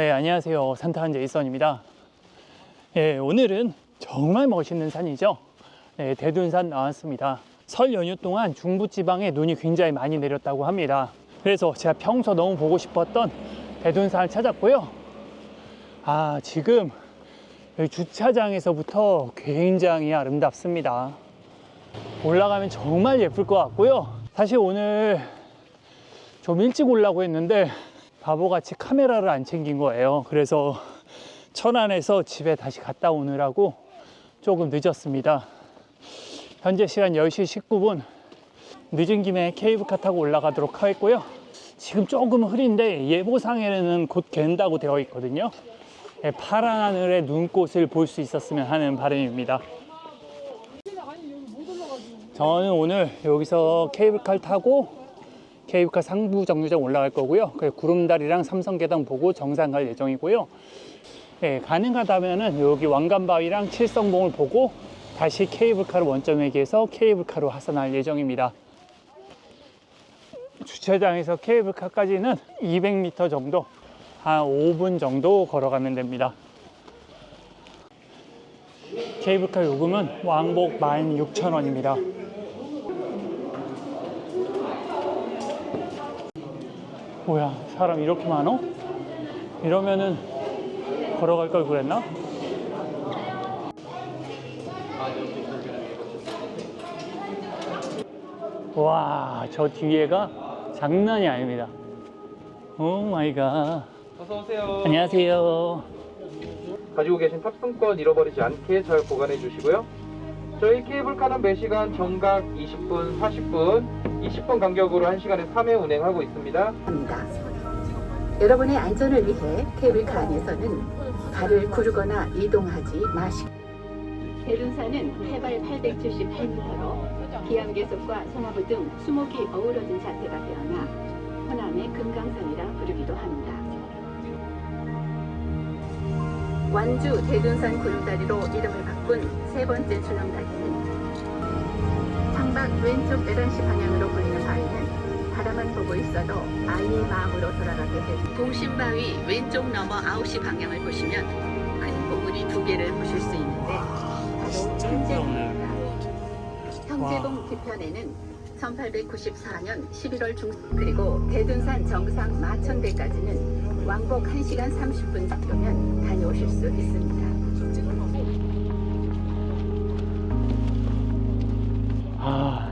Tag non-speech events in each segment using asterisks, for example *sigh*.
네, 안녕하세요. 산타한 제이선입니다. 예, 오늘은 정말 멋있는 산이죠. 네, 대둔산 나왔습니다. 설 연휴 동안 중부지방에 눈이 굉장히 많이 내렸다고 합니다. 그래서 제가 평소 너무 보고 싶었던 대둔산을 찾았고요. 아, 지금 주차장에서부터 굉장히 아름답습니다. 올라가면 정말 예쁠 것 같고요. 사실 오늘 좀 일찍 오려고 했는데 바보같이 카메라를 안 챙긴 거예요. 그래서 천안에서 집에 다시 갔다 오느라고 조금 늦었습니다. 현재 시간 10시 19분. 늦은 김에 케이블카 타고 올라가도록 하겠고요. 지금 조금 흐린데 예보상에는 곧 갠다고 되어 있거든요. 예, 파란 하늘에 눈꽃을 볼 수 있었으면 하는 바람입니다. 저는 오늘 여기서 케이블카를 타고 케이블카 상부 정류장 올라갈 거고요. 그 구름다리랑 삼성계단 보고 정상 갈 예정이고요. 예, 가능하다면은 여기 왕관바위랑 칠성봉을 보고 다시 케이블카를 원점에게서 케이블카로 하산할 예정입니다. 주차장에서 케이블카까지는 200m 정도, 한 5분 정도 걸어가면 됩니다. 케이블카 요금은 왕복 16,000원입니다. 뭐야, 사람 이렇게 많어? 이러면은 걸어갈 걸 그랬나? 와, 저 뒤에가 장난이 아닙니다. 오 마이 갓. 어서 오세요. 안녕하세요. 가지고 계신 탑승권 잃어버리지 않게 잘 보관해 주시고요. 저희 케이블카는 매시간 정각 20분, 40분, 20분 간격으로 1시간에 3회 운행하고 있습니다. 합니다. 여러분의 안전을 위해 케이블카 안에서는 발을 구르거나 이동하지 마시고 대둔산은 해발 878m로 기암괴석과 소나무 등 수목이 어우러진 자태가 되어나 호남의 금강산이라 부르기도 합니다. 완주 대둔산 구름다리로 이름을 바꾼 세 번째 출렁다리는 창밖 왼쪽 11시 방향으로 보이는 바위는 바라만 보고 있어도 아이의 마음으로 돌아가게 해 동심바위 왼쪽 넘어 9시 방향을 보시면 큰 봉우리 두 개를 보실 수 있는데 바로 현재입니다. 형제동 뒤편에는 1894년 11월 중 그리고 대둔산 정상 마천대까지는 왕복 1시간 30분 정도면 다녀오실 수 있습니다. 아,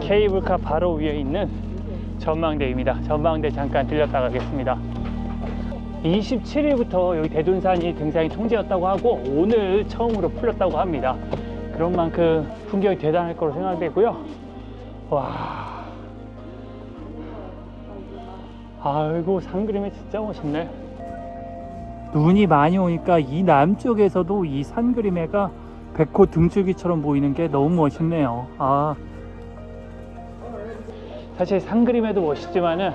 케이블카 바로 위에 있는 전망대입니다. 전망대 잠깐 들렸다 가겠습니다. 27일부터 여기 대둔산이 등산이 통제였다고 하고 오늘 처음으로 풀렸다고 합니다. 그런 만큼 풍경이 대단할 거로 생각되고요. 와, 아이고 산 그림이 진짜 멋있네. 눈이 많이 오니까 이 남쪽에서도 이 산 그림에가 백호 등줄기처럼 보이는 게 너무 멋있네요. 아. 사실 산 그림에도 멋있지만은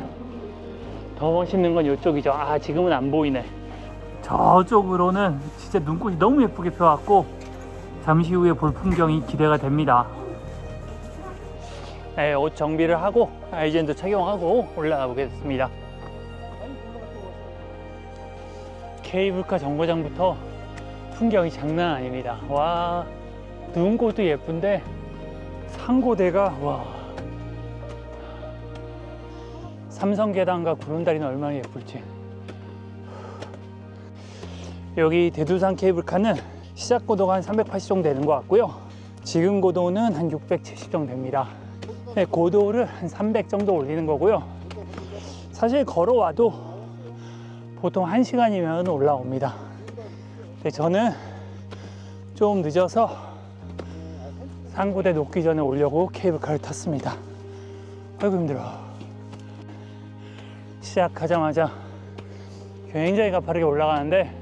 더 멋있는 건 이쪽이죠. 아, 지금은 안 보이네. 저쪽으로는 진짜 눈꽃이 너무 예쁘게 펴왔고 잠시 후에 볼 풍경이 기대가 됩니다. 네, 옷 정비를 하고 아이젠도 착용하고 올라가 보겠습니다. 케이블카 정거장부터 풍경이 장난 아닙니다. 와, 눈꽃도 예쁜데 상고대가 와. 삼성 계단과 구름다리는 얼마나 예쁠지. 여기 대두산 케이블카는 시작 고도가 한 380 정도 되는 것 같고요. 지금 고도는 한 670 정도 됩니다. 네, 고도를 한 300 정도 올리는 거고요. 사실 걸어와도 보통 1시간이면 올라옵니다. 근데 저는 좀 늦어서 상구대 녹기 전에 오려고 케이블카를 탔습니다. 아이고 힘들어. 시작하자마자 굉장히 가파르게 올라가는데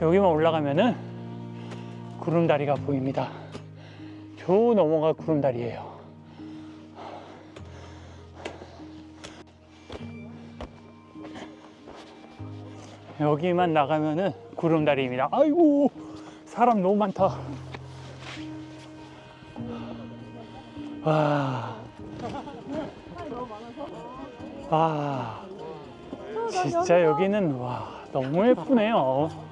여기만 올라가면은 구름다리가 보입니다. 저 넘어가 구름다리예요. 여기만 나가면은 구름다리입니다. 아이고 사람 너무 많다. 와. 와. 진짜 여기는 와 너무 예쁘네요.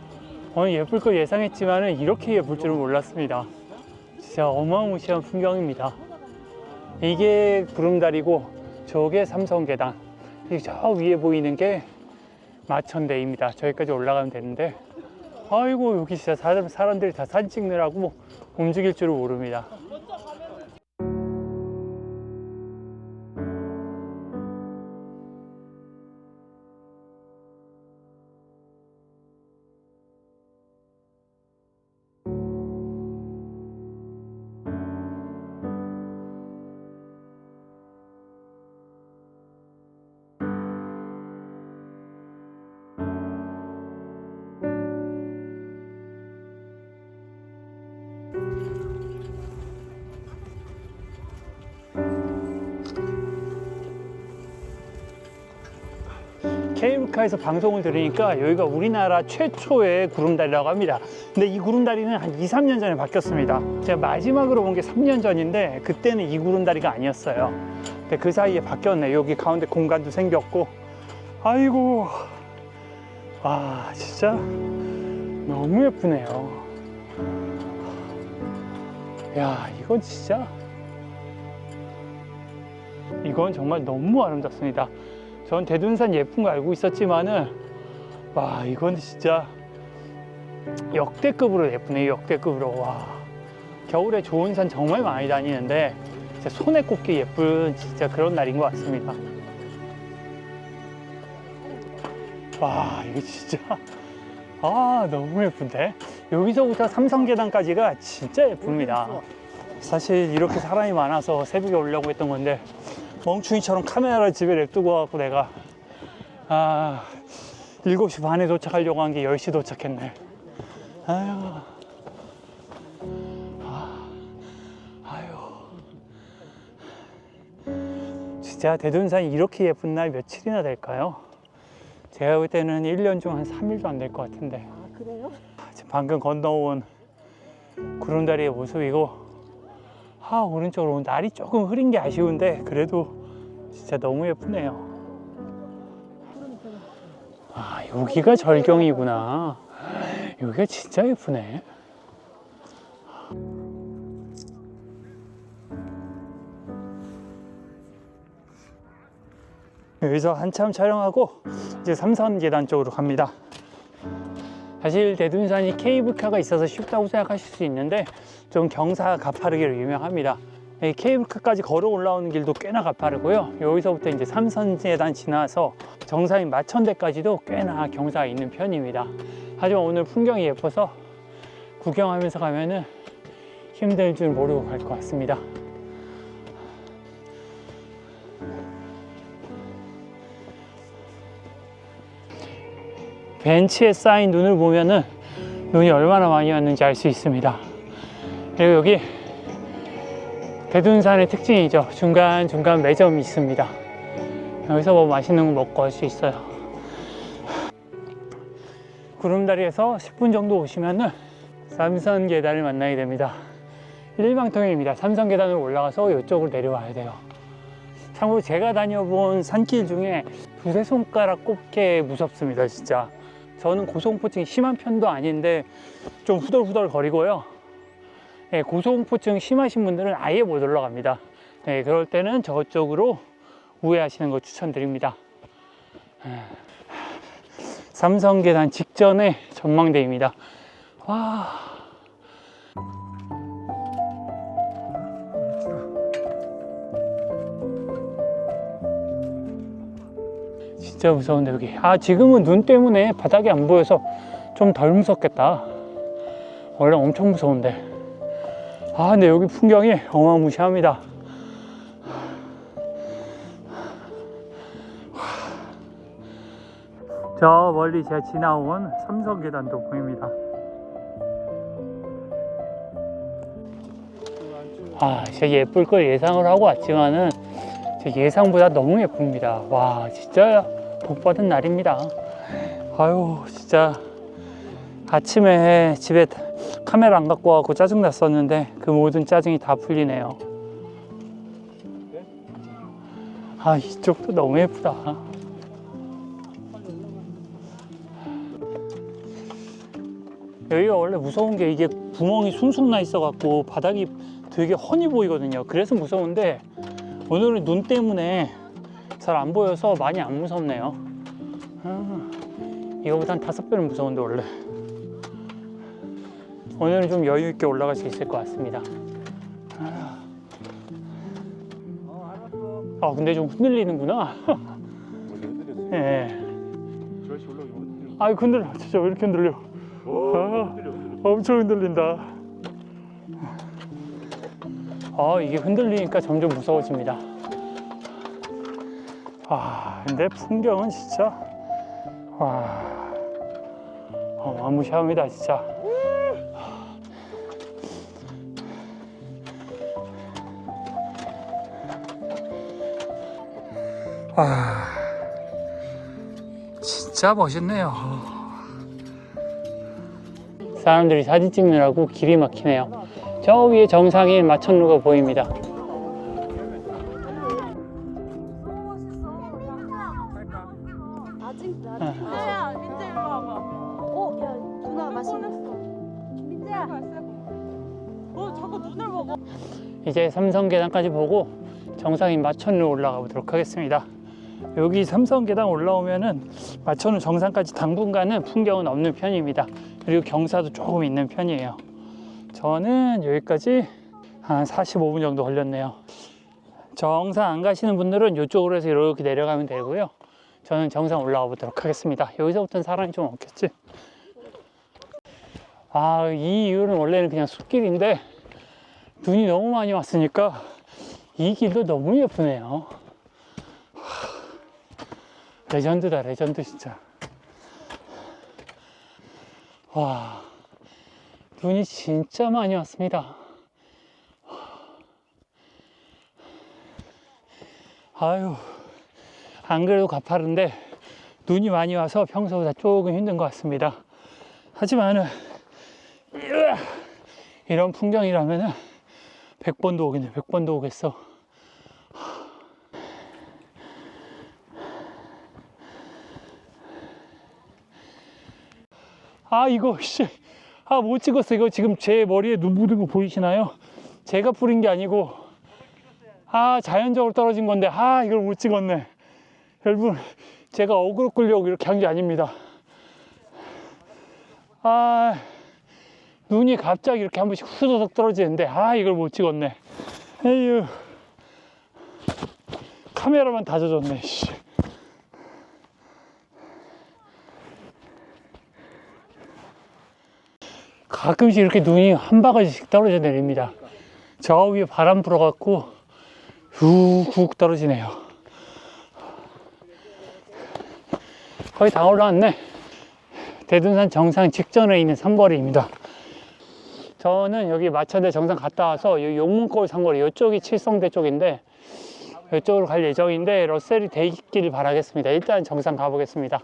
오늘 예쁠 걸 예상했지만은 이렇게 예쁠 줄은 몰랐습니다. 진짜 어마무시한 풍경입니다. 이게 구름다리고 저게 삼성계단. 이저 위에 보이는 게 마천대입니다. 저기까지 올라가면 되는데 아이고 여기 진짜 사람, 사람들이 다 사진 찍느라고 움직일 줄을 모릅니다. 케이블카에서 방송을 들으니까 여기가 우리나라 최초의 구름다리라고 합니다. 근데 이 구름다리는 한 2, 3년 전에 바뀌었습니다. 제가 마지막으로 본 게 3년 전인데 그때는 이 구름다리가 아니었어요. 근데 그 사이에 바뀌었네. 여기 가운데 공간도 생겼고. 아이고. 와, 진짜 너무 예쁘네요. 야, 이건 진짜. 이건 정말 너무 아름답습니다. 전 대둔산 예쁜 거 알고 있었지만은 와 이건 진짜 역대급으로 예쁘네요 역대급으로. 와 겨울에 좋은 산 정말 많이 다니는데 진짜 손에 꼽기 예쁜 진짜 그런 날인 것 같습니다. 와 이거 진짜 아 너무 예쁜데? 여기서부터 삼성계단까지가 진짜 예쁩니다. 사실 이렇게 사람이 많아서 새벽에 오려고 했던 건데 멍충이처럼 카메라를 집에 냅두고 갖고 내가 아 7시 반에 도착하려고 한 게 10시 도착했네 아유 아, 아유 진짜 대둔산이 이렇게 예쁜 날 며칠이나 될까요? 제가 볼 때는 1년 중 한 3일도 안 될 것 같은데 아, 그래요? 지금 방금 건너온 구름다리의 모습이고 아 오른쪽으로 날이 조금 흐린 게 아쉬운데 그래도 진짜 너무 예쁘네요. 아 여기가 절경이구나. 여기가 진짜 예쁘네. 여기서 한참 촬영하고 이제 삼선 계단 쪽으로 갑니다 사실 대둔산이 케이블카가 있어서 쉽다고 생각하실 수 있는데 좀 경사가 가파르기로 유명합니다. 이 케이블카까지 걸어 올라오는 길도 꽤나 가파르고요. 여기서부터 이제 삼선재단 지나서 정상인 마천대까지도 꽤나 경사가 있는 편입니다. 하지만 오늘 풍경이 예뻐서 구경하면서 가면은 힘들 줄 모르고 갈 것 같습니다. 벤치에 쌓인 눈을 보면은 눈이 얼마나 많이 왔는지 알 수 있습니다. 그리고 여기 대둔산의 특징이죠. 중간중간 매점이 있습니다. 여기서 뭐 맛있는 거 먹고 할 수 있어요. 구름다리에서 10분 정도 오시면은 삼선 계단을 만나게 됩니다. 일방통행입니다. 삼선 계단을 올라가서 이쪽으로 내려와야 돼요. 참고로 제가 다녀본 산길 중에 두세 손가락 꼽게 무섭습니다, 진짜. 저는 고소공포증이 심한 편도 아닌데 좀 후덜후덜 거리고요. 예, 고소공포증 심하신 분들은 아예 못 올라갑니다. 네, 그럴 때는 저쪽으로 우회하시는 거 추천드립니다. 예. 삼성계단 직전의 전망대입니다. 와. 진짜 무서운데 여기. 아 지금은 눈 때문에 바닥이 안 보여서 좀 덜 무섭겠다. 원래 엄청 무서운데. 아 근데 여기 풍경이 어마무시합니다. 저 멀리 제가 지나온 삼성계단도 보입니다. 아, 진짜 예쁠 걸 예상을 하고 왔지만은 제 예상보다 너무 예쁩니다. 와, 진짜 복 받은 날입니다. 아유 진짜 아침에 집에 카메라 안 갖고 와서 짜증 났었는데 그 모든 짜증이 다 풀리네요. 아 이쪽도 너무 예쁘다. 여기가 원래 무서운 게 이게 구멍이 숭숭 나 있어 갖고 바닥이 되게 훤히 보이거든요. 그래서 무서운데 오늘은 눈 때문에 잘 안 보여서 많이 안 무섭네요. 아, 이거보다 한 다섯 배는 무서운데 원래. 오늘은 좀 여유 있게 올라갈 수 있을 것 같습니다. 아, 아, 근데 좀 흔들리는구나. 예. 올라오면 아이 흔들려 진짜 왜 이렇게 흔들려 아, 엄청 흔들린다 아 이게 흔들리니까 점점 무서워집니다 와 근데 풍경은 진짜 와 어마무시합니다 진짜 와 진짜 멋있네요. 사람들이 사진 찍느라고 길이 막히네요. 저 위에 정상인 마천루가 보입니다. 삼성 계단까지 보고 정상인 마천루 올라가 보도록 하겠습니다. 여기 삼성 계단 올라오면은 마천루 정상까지 당분간은 풍경은 없는 편입니다. 그리고 경사도 조금 있는 편이에요. 저는 여기까지 한 45분 정도 걸렸네요. 정상 안 가시는 분들은 이쪽으로 해서 이렇게 내려가면 되고요. 저는 정상 올라가 보도록 하겠습니다. 여기서부터는 사람이 좀 없겠지. 아, 이 이유는 원래는 그냥 숲길인데 눈이 너무 많이 왔으니까 이 길도 너무 예쁘네요. 하, 레전드다, 레전드 진짜. 와, 눈이 진짜 많이 왔습니다. 아유, 안 그래도 가파른데 눈이 많이 와서 평소보다 조금 힘든 것 같습니다. 하지만은 이런 풍경이라면은 100번도 오겠네, 100번도 오겠어. 아, 이거, 씨. 아, 못 찍었어. 이거 지금 제 머리에 눈 묻은 거 보이시나요? 제가 뿌린 게 아니고, 아, 자연적으로 떨어진 건데, 아, 이걸 못 찍었네. 여러분, 제가 어그로 끌려고 이렇게 한 게 아닙니다. 아, 눈이 갑자기 이렇게 한 번씩 후두둑 떨어지는데, 아, 이걸 못 찍었네. 에휴. 카메라만 다 젖었네, 씨. 가끔씩 이렇게 눈이 한 바가지씩 떨어져 내립니다. 저 위에 바람 불어갖고 훅훅 떨어지네요. 거의 다 올라왔네. 대둔산 정상 직전에 있는 삼거리입니다. 저는 여기 마천대 정상 갔다 와서 이 용문골 상거리 이쪽이 칠성대 쪽인데 이쪽으로 갈 예정인데 러셀이 되기를 바라겠습니다. 일단 정상 가보겠습니다.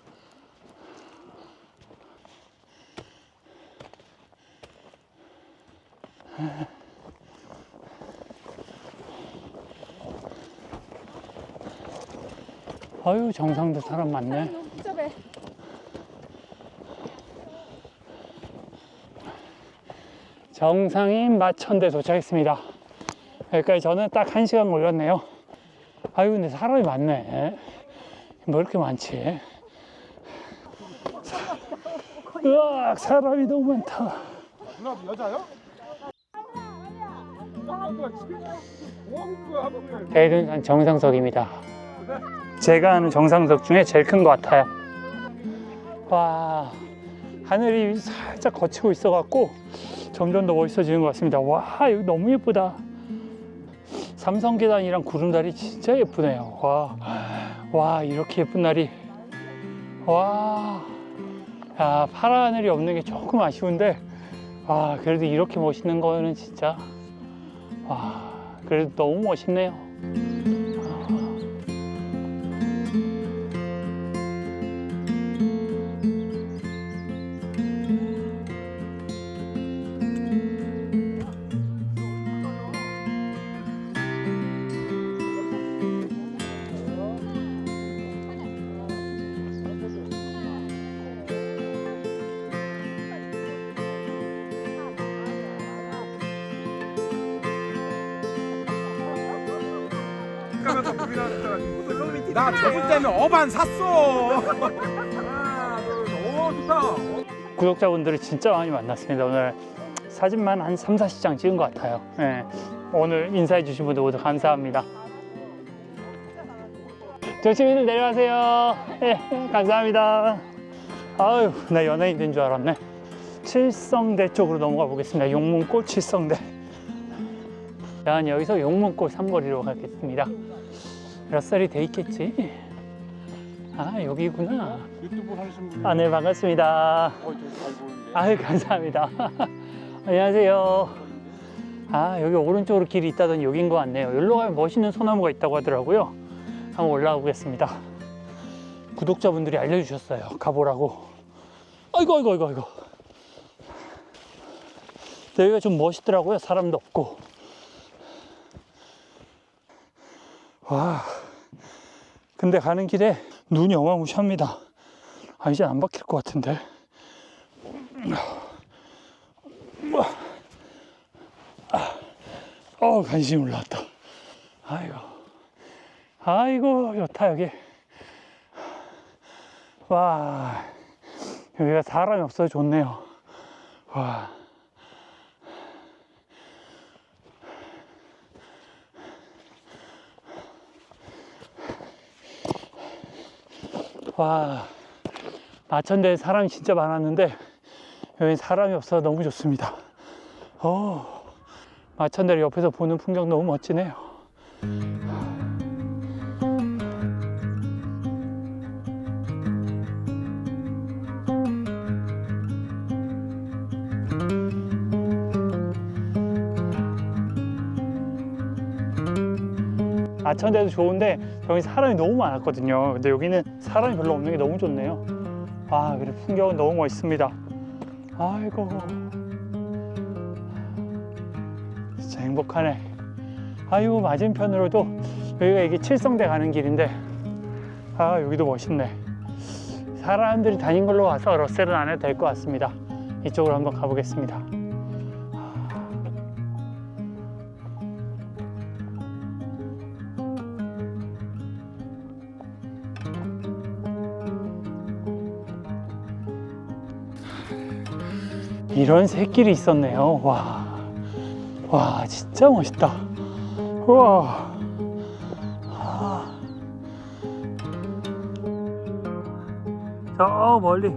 아유 정상도 사람 많네. 너무 복잡해 정상인 마천대 도착했습니다. 여기까지 저는 딱 1시간 걸렸네요. 아유, 근데 사람이 많네. 뭐 이렇게 많지? 으악, 사람이 너무 많다. 누나 여자요? 대둔산 정상석입니다. 제가 아는 정상석 중에 제일 큰 것 같아요. 와, 하늘이 살짝 거치고 있어갖고 점점 더 멋있어지는 것 같습니다. 와, 여기 너무 예쁘다. 삼성 계단이랑 구름다리 진짜 예쁘네요. 와, 와 이렇게 예쁜 날이 와, 야 파란 하늘이 없는 게 조금 아쉬운데, 와 그래도 이렇게 멋있는 거는 진짜 와 그래도 너무 멋있네요. 구독자분들이 진짜 많이 만났습니다. 오늘 사진만 한 3, 40장 찍은 것 같아요. 예. 오늘 인사해 주신 분들 모두 감사합니다. 조심히들 내려가세요. 예, 감사합니다. 아유, 나 연예인 된 줄 알았네. 칠성대 쪽으로 넘어가 보겠습니다. 용문골 칠성대. 난 여기서 용문골 삼거리로 가겠습니다. 몇 살이 돼 있겠지? 아, 여기구나. 유튜브 하시는 분. 아, 네, 반갑습니다. 어, 저잘. 아유 감사합니다. *laughs* 안녕하세요. 아 여기 오른쪽으로 길이 있다더니 여긴 것 같네요. 여기로 가면 멋있는 소나무가 있다고 하더라고요. 한번 올라가 보겠습니다. 구독자분들이 알려주셨어요. 가보라고. 아이고 아이고 아이고 아이고. 근데 여기가 좀 멋있더라고요. 사람도 없고. 와. 근데 가는 길에 눈이 어마무시합니다. 아 이제 안 박힐 것 같은데. 어 간신히 올라왔다. 아이고, 아이고 좋다 여기. 와 여기가 사람이 없어서 좋네요. 와. 와, 마천대에 사람이 진짜 많았는데 여기 사람이 없어서 너무 좋습니다. 어, 마천대를 옆에서 보는 풍경 너무 멋지네요. 마천대도 좋은데 여기 사람이 너무 많았거든요. 근데 여기는 사람이 별로 없는 게 너무 좋네요. 아, 그리고 풍경은 너무 멋있습니다. 아이고. 진짜 행복하네. 아이고, 맞은편으로도 여기가 이게 칠성대 가는 길인데, 아, 여기도 멋있네. 사람들이 다닌 걸로 와서 러셀은 안 해도 될 것 같습니다. 이쪽으로 한번 가보겠습니다. 이런 새길이 있었네요. 와, 와, 진짜 멋있다. 우와. 아. 저 멀리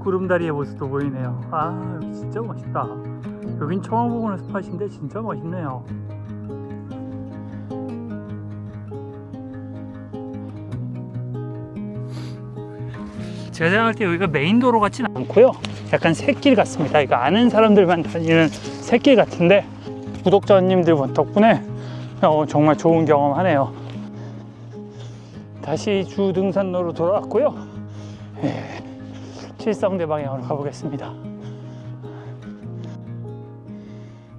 구름다리의 모습도 보이네요. 아, 여기 진짜 멋있다. 여긴 보는 스팟인데 진짜 멋있네요. 제가 생각할 때 여기가 메인 도로 같진 않고요. 약간 새길 같습니다. 이거 아는 사람들만 다니는 새길 같은데 구독자님들 덕분에 어, 정말 좋은 경험하네요. 다시 주 등산로로 돌아왔고요. 예, 칠성대 방향으로 가보겠습니다.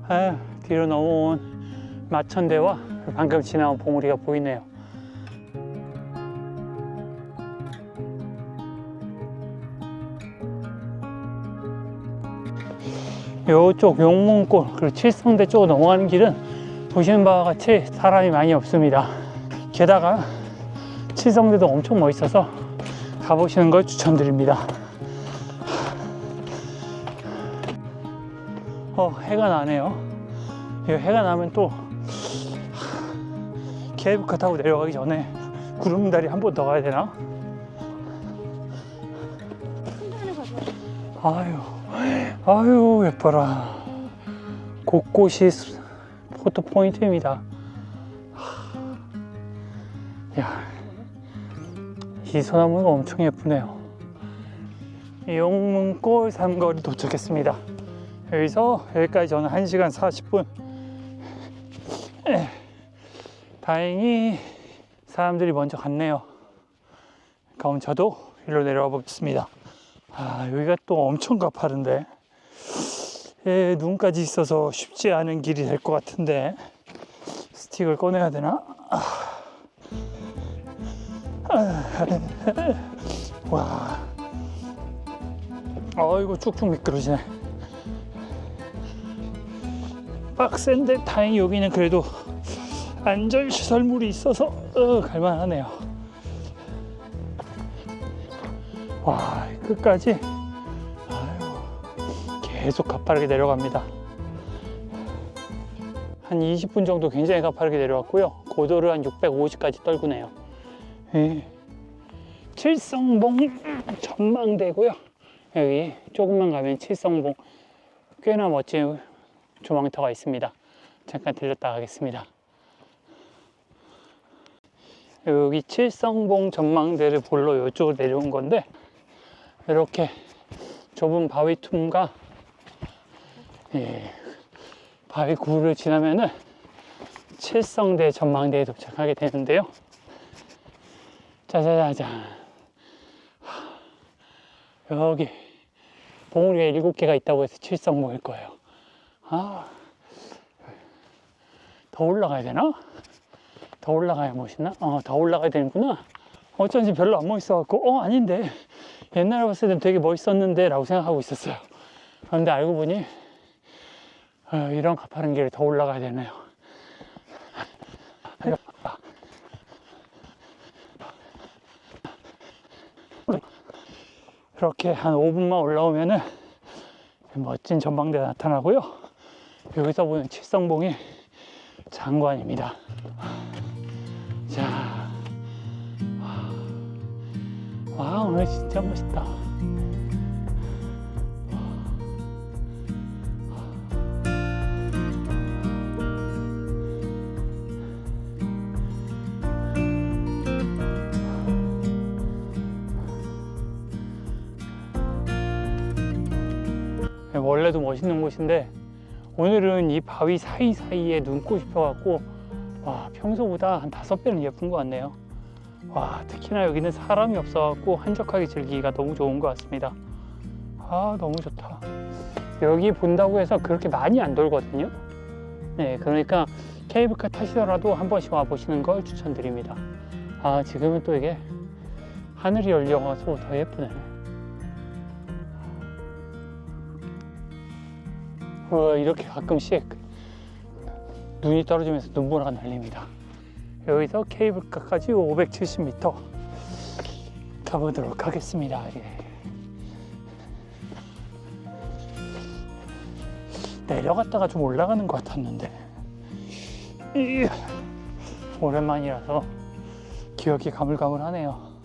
아, 뒤로 넘어온 마천대와 방금 지나온 봉우리가 보이네요. 요쪽 용문골 그리고 칠성대 쪽으로 넘어가는 길은 보시는 바와 같이 사람이 많이 없습니다. 게다가 칠성대도 엄청 멋있어서 가보시는 걸 추천드립니다. 어, 해가 나네요. 이 해가 나면 또 케이블카 타고 내려가기 전에 구름다리 한 번 더 가야 되나? 아유, 아유 예뻐라. 곳곳이 스- 포토 포인트입니다. 하, 야, 이 소나무가 엄청 예쁘네요. 용문골 삼거리 도착했습니다. 여기서 여기까지 저는 1시간 40분. 다행히 사람들이 먼저 갔네요. 그럼 저도 일로 내려와 보겠습니다. 아, 여기가 또 엄청 가파른데. 예, 눈까지 있어서 쉽지 않은 길이 될 것 같은데. 스틱을 꺼내야 되나? 아. 아. 와. 어이구, 쭉쭉 미끄러지네. 빡센데 다행히 여기는 그래도 안전 시설물이 있어서 어, 갈만하네요. 와, 끝까지 계속 가파르게 내려갑니다. 한 20분 정도 굉장히 가파르게 내려왔고요. 고도를 한 650까지 떨구네요. 예. 칠성봉 전망대고요. 여기 조금만 가면 칠성봉 꽤나 멋진 조망터가 있습니다. 잠깐 들렸다 가겠습니다. 여기 칠성봉 전망대를 보러 이쪽으로 내려온 건데 이렇게 좁은 바위 틈과 예, 바위 굴을 지나면은 칠성대 전망대에 도착하게 되는데요. 짜자자잔. 여기 봉우리가 일곱 개가 있다고 해서 칠성봉일 거예요. 아, 더 올라가야 되나? 더 올라가야 멋있나? 어, 더 올라가야 되는구나. 어쩐지 별로 안 멋있어갖고, 어, 아닌데. 옛날에 봤을 땐 되게 멋있었는데, 라고 생각하고 있었어요. 그런데 알고 보니, 어, 이런 가파른 길을 더 올라가야 되네요. 이렇게 한 5분만 올라오면은 멋진 전망대가 나타나고요. 여기서 보는 칠성봉이 장관입니다. 자, 와 오늘 진짜 멋있다. 원래도 멋있는 곳인데 오늘은 이 바위 사이사이에 눈꽃이 펴갖고 와 평소보다 한 다섯 배는 예쁜 것 같네요. 와 특히나 여기는 사람이 없어갖고 한적하게 즐기기가 너무 좋은 것 같습니다. 아 너무 좋다. 여기 본다고 해서 그렇게 많이 안 돌거든요. 네 그러니까 케이블카 타시더라도 한 번씩 와 보시는 걸 추천드립니다. 아 지금은 또 이게 하늘이 열려가서 더 예쁘네 어, 이렇게 가끔씩 눈이 떨어지면서 눈보라가 날립니다. 여기서 케이블카까지 570m 가보도록 하겠습니다. 예. 내려갔다가 좀 올라가는 것 같았는데 이, 오랜만이라서 기억이 가물가물하네요.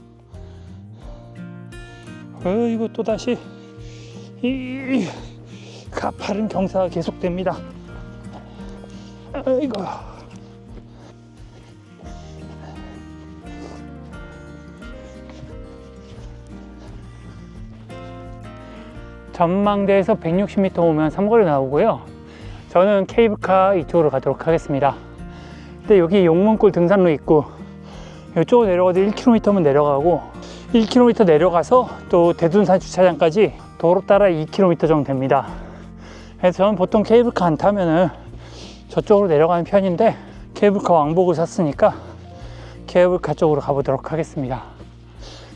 어, 이거 또 다시 이 가파른 경사가 계속됩니다. 아이고. 전망대에서 160m 오면 삼거리 나오고요. 저는 케이블카 이쪽으로 가도록 하겠습니다. 근데 여기 용문골 등산로 있고 이쪽으로 내려가도 1km면 내려가고 1km 내려가서 또 대둔산 주차장까지 도로 따라 2km 정도 됩니다. 저는 보통 케이블카 안 타면은 저쪽으로 내려가는 편인데 케이블카 왕복을 샀으니까 케이블카 쪽으로 가보도록 하겠습니다.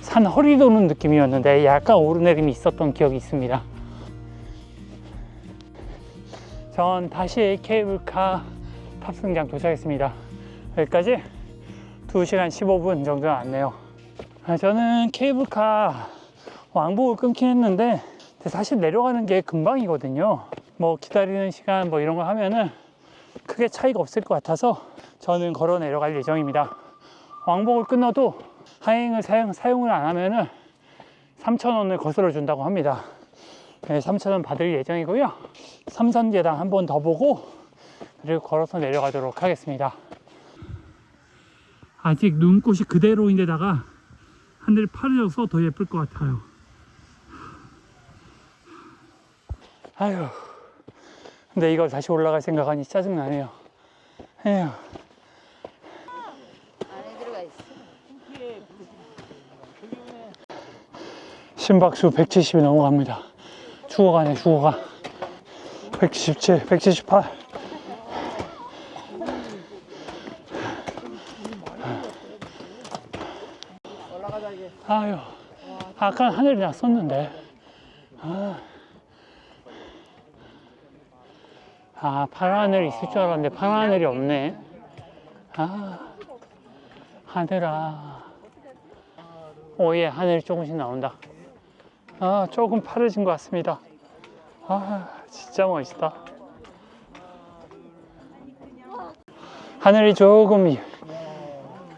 산 허리 도는 느낌이었는데 약간 오르내림이 있었던 기억이 있습니다. 전 다시 케이블카 탑승장 도착했습니다. 여기까지 2시간 15분 정도 왔네요. 아, 저는 케이블카 왕복을 끊긴 했는데 사실 내려가는 게 금방이거든요. 뭐 기다리는 시간 뭐 이런 거 하면은 크게 차이가 없을 것 같아서 저는 걸어 내려갈 예정입니다. 왕복을 끊어도 하행을 사용, 사용을 안 하면은 3,000원을 거슬러 준다고 합니다. 네, 3,000원 받을 예정이고요. 삼선계단 한 번 더 보고 그리고 걸어서 내려가도록 하겠습니다. 아직 눈꽃이 그대로인데다가 하늘이 파래져서 더 예쁠 것 같아요. 아휴. 근데 이걸 다시 올라갈 생각하니 짜증나네요. 에휴. 심박수 170이 넘어갑니다. 죽어가네, 죽어가. 177, 178. 아유, 아까 하늘이 났었는데. 아, 아 파란 하늘이 있을 줄 알았는데 파란 하늘이 없네. 아, 하늘아. 오예, 하늘이 조금씩 나온다. 아, 조금 파래진 것 같습니다. 아, 진짜 멋있다. 하늘이 조금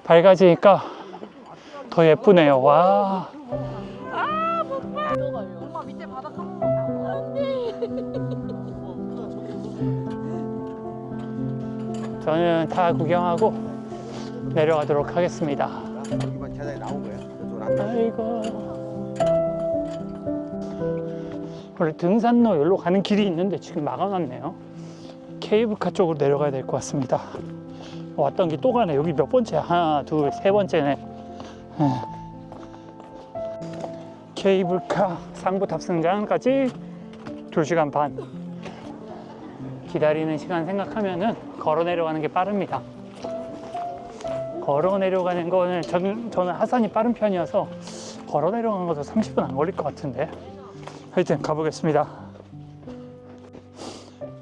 밝아지니까 더 예쁘네요. 와. 저는 다 구경하고 내려가도록 하겠습니다. 여기만 계단에 나온 거야. 이쪽은 안 나와. 아이고. 원래 등산로 여기로 가는 길이 있는데 지금 막아놨네요. 케이블카 쪽으로 내려가야 될 것 같습니다. 왔던 게 또 가네. 여기 몇 번째? 하나, 둘, 세 번째네. 에. 케이블카 상부 탑승장까지 2시간 반. 기다리는 시간 생각하면은 걸어 내려가는 게 빠릅니다. 걸어 내려가는 거는 저는, 저는 하산이 빠른 편이어서 걸어 내려가는 것도 30분 안 걸릴 것 같은데 하여튼 가보겠습니다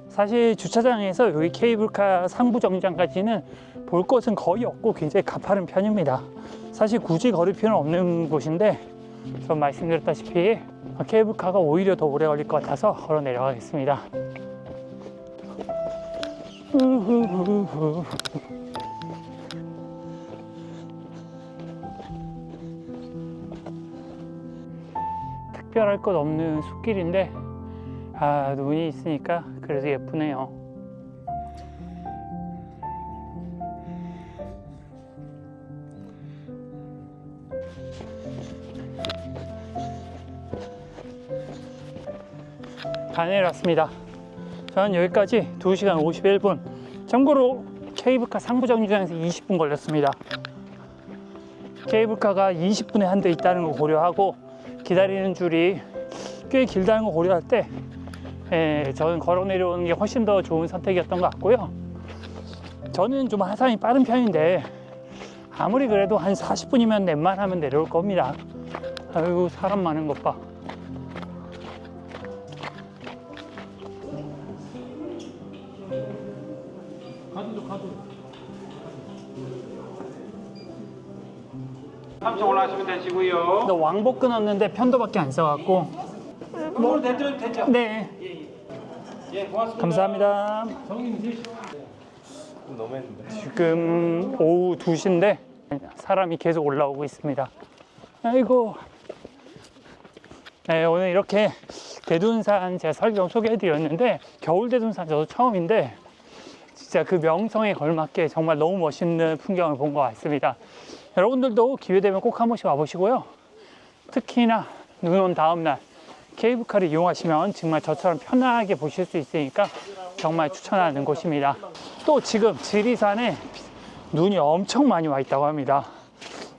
사실 주차장에서 여기 케이블카 상부 정류장까지는 볼 것은 거의 없고 굉장히 가파른 편입니다 사실 굳이 걸을 필요는 없는 곳인데 전 말씀드렸다시피 케이블카가 오히려 더 오래 걸릴 것 같아서 걸어 내려가겠습니다. 특별할 것 없는 숲길인데 아 눈이 있으니까 그래도 예쁘네요. 다 내려왔습니다. 저는 여기까지 2시간 51분. 참고로 케이블카 상부 정류장에서 20분 걸렸습니다. 케이블카가 20분에 한 대 있다는 거 고려하고 기다리는 줄이 꽤 길다는 거 고려할 때 예, 저는 걸어 내려오는 게 훨씬 더 좋은 선택이었던 것 같고요. 저는 좀 하산이 빠른 편인데 아무리 그래도 한 40분이면 넷만하면 내려올 겁니다. 아이고 사람 많은 것 봐. 삼층 올라가시면 되시고요. 너 왕복 끊었는데 편도밖에 안 써갖고 뭐 됐죠, 됐죠. 네 예, 고맙습니다. 감사합니다. 지금 오후 2시인데 사람이 계속 올라오고 있습니다. 아이고. 네, 오늘 이렇게 대둔산 제가 설명 소개해 드렸는데 겨울 대둔산 저도 처음인데 진짜 그 명성에 걸맞게 정말 너무 멋있는 풍경을 본 것 같습니다. 여러분들도 기회 되면 꼭 한 번씩 와보시고요. 특히나 눈 온 다음날 케이블카를 이용하시면 정말 저처럼 편하게 보실 수 있으니까 정말 추천하는 곳입니다. 또 지금 지리산에 눈이 엄청 많이 와 있다고 합니다.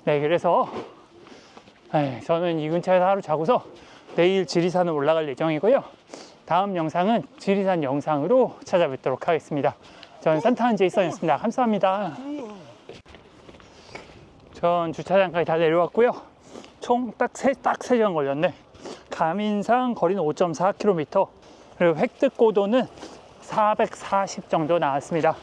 네, 그래서 네, 저는 이 근처에서 하루 자고서 내일 지리산을 올라갈 예정이고요. 다음 영상은 지리산 영상으로 찾아뵙도록 하겠습니다. 저는 산타한 제이슨이었습니다. 감사합니다. 전 주차장까지 다 내려왔고요. 총 딱 세, 딱 3시간 걸렸네. 가민상 거리는 5.4km, 그리고 획득 고도는 440 정도 나왔습니다.